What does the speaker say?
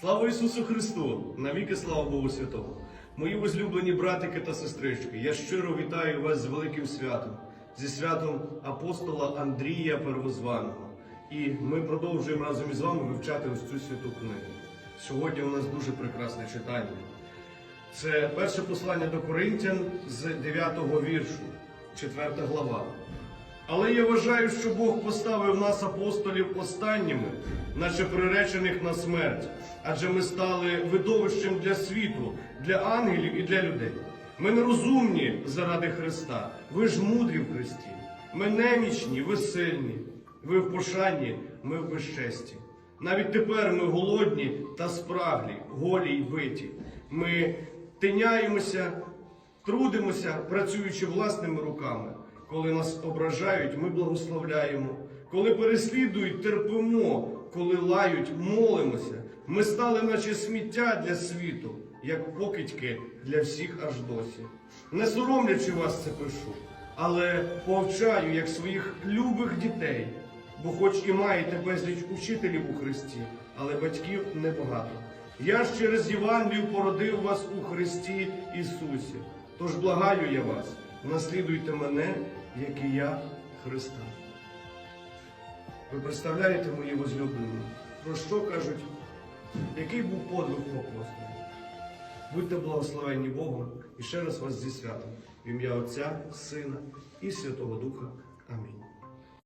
Слава Ісусу Христу! Навіки слава Богу Святому! Мої возлюблені братики та сестрички, я щиро вітаю вас з великим святом, зі святом апостола Андрія Первозваного. І ми продовжуємо разом із вами вивчати ось цю святу книгу. Сьогодні у нас дуже прекрасне читання. Це перше послання до Коринтян з 9 віршу, 4 глава. Але я вважаю, що Бог поставив нас, апостолів, останніми, наче приречених на смерть, адже ми стали видовищем для світу, для ангелів і для людей. Ми нерозумні заради Христа, ви ж мудрі в Христі. Ми немічні, ви сильні, ви в пошанні, ми в безчесті. Навіть тепер ми голодні та спраглі, голі й биті. Ми тиняємося, трудимося, працюючи власними руками. Коли нас ображають, ми благословляємо. Коли переслідують, терпимо. Коли лають, молимося. Ми стали, наче сміття для світу, як покидьки для всіх аж досі. Не соромлячи вас це пишу, але повчаю, як своїх любих дітей. Бо хоч і маєте безліч учителів у Христі, але батьків небагато. Я ж через Євангелію породив вас у Христі Ісусі. Тож благаю я вас, наслідуйте мене, як і я Христа. Ви представляєте мої возлюблені, про що кажуть, який був подвиг у апостолів? Будьте благословенні Богом і ще раз вас зі святом в ім'я Отця, Сина і Святого Духа. Амінь.